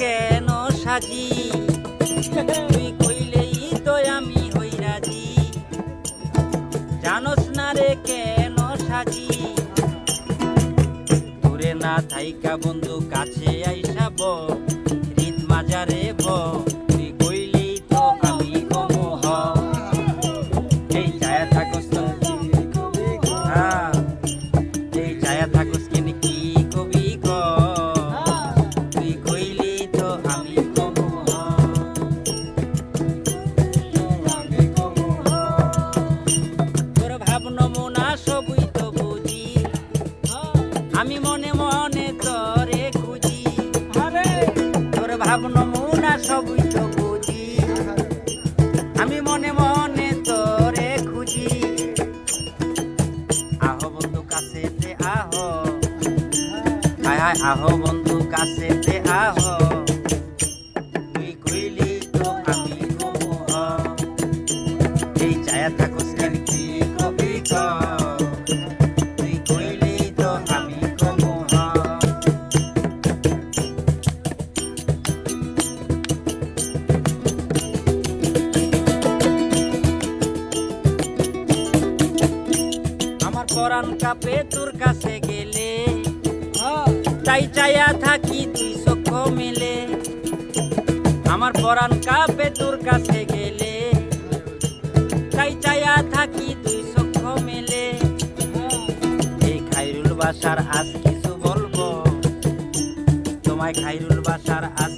কেন সাজি? তুই কইলেই তো আমি হই রাজি। জানস না রে কেন সাজি? দূরে না থাইকা বন্ধু, কাছে আইসা ব। রীত মাজারে ব। তুই কইলেই তো আমি কমু হ। এই ছায়া থাকস হ্যাঁ এই ছায়া থাকস আমি মনে মনে তরে খুঁজি। তোর ভাব নমুনা সবই তো বুঝি। আমি মনে মনে তোরে খুঁজি। আহ বন্ধু কাছেতে আহ। হায় হায় আহ বন্ধু কাছেতে আহ। তুই কইলি তো আমি এই ছায়া থাকস কেন পরাণ কাপে তোর কাছে গেলে। তাই চাইয়া থাকি তুই চোখ মেলে। আমার পরাণ কাপে তোর কাছে গেলে। তাই চাইয়া থাকি তুই চোখ মেলে। এই খাইরুল বাসার আজ কিছু বলব? তোমায় খাইরুল বাসার আজ